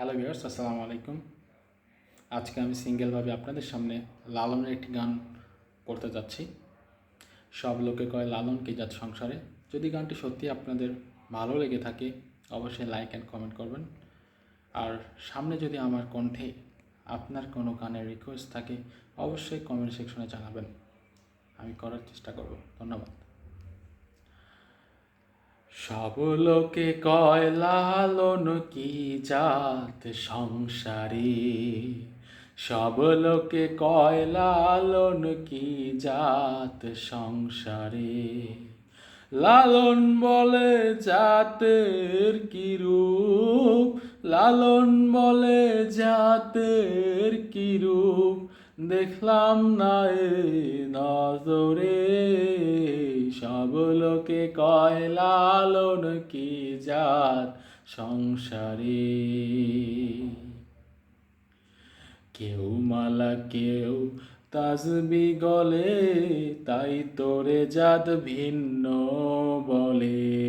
Hello viewers আসসালামু আলাইকুম। আজকে আমি সিঙ্গেলভাবে আপনাদের সামনে লালনের একটি গান করতে যাচ্ছি। সব লোকে কয়, লালন কি যাত সংসারে? যদি গানটি সত্যি আপনাদের ভালো লেগে থাকে, অবশ্যই লাইক অ্যান্ড কমেন্ট করবেন। আর সামনে যদি আমার কণ্ঠে আপনার কোনো গানের রিকোয়েস্ট থাকে, অবশ্যই কমেন্ট সেকশনে জানাবেন। আমি করার চেষ্টা করব। ধন্যবাদ। সব লোকে কয়, লালন কি জাত সংসারে? সব লোকে কয়, লালন কি জাত সংসারে? লালন বলে জাতের কি রূপ? লালন বলে জাতের কি রূপ? দেখলাম না নজরে, সব লোকে কয়, লালন কি জাত সংসারে? কেউ মালা, কেউ তাজবি গলে, তাই তোরে জাত ভিন্ন বলে।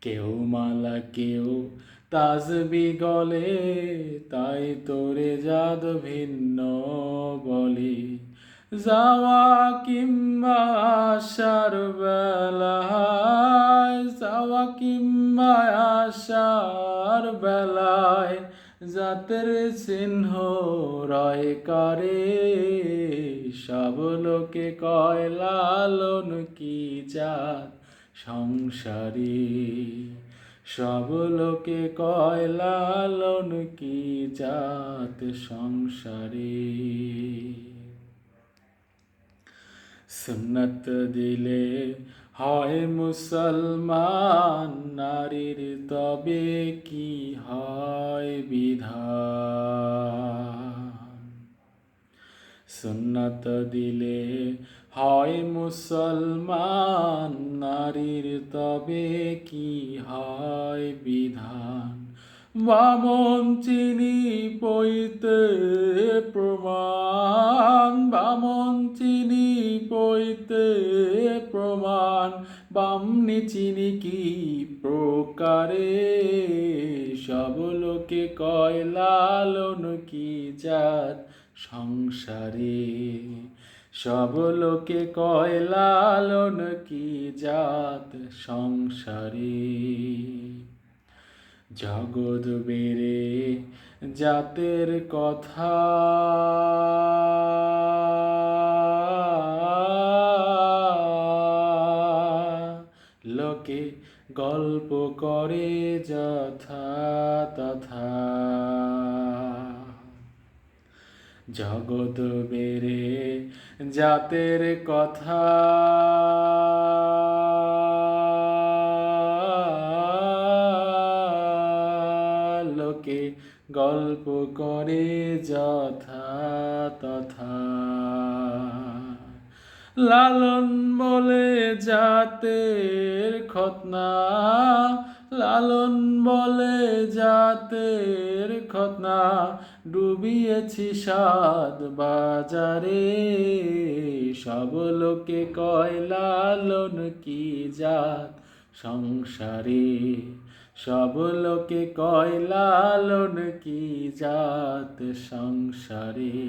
কেউ মালা, কেউ তাজবি গলে, তাই তোরে জাত ভিন্ন বলে। যাওয়া কিংবা আসার বেলায়, যাওয়া কিংবা আসার বেলায়, জাতের চিহ্ন রয় করে। সব লোকে কয়, লালন কি জাত সংসারী? সব লোকে কয়, লালন কি জাত সংসারে? সুন্নত দিলে হয় মুসলমান নারীর, তবে কি হয় বিধান? সুন্নত দিলে হয় মুসলমান নারীর, তবে কি হয় বিধান? বামন চিনি পইতে প্রমাণ, বামন চিনি পইতে প্রমাণ বামনি চিনি কি প্রকারে? সব লোকে কয়, লালন কি জাত? সংসারে। সব লোকে কয়, লালন কি জাত সংসারে? জগৎ বেড়ে জাতের কথা। লোকে গল্প করে যথা তথা জগৎ বেড়ে জাতের কথা। লোকে গল্প করে যথা তথা। লালন বলে জাতের খতনা লালন বলে জাতের খতনা ডুবিয়েছি সাদ বাজারে। সব লোকে কয়, লালন কি জাত সংসারে? সব লোকে কয়, লালন কি জাত সংসারে?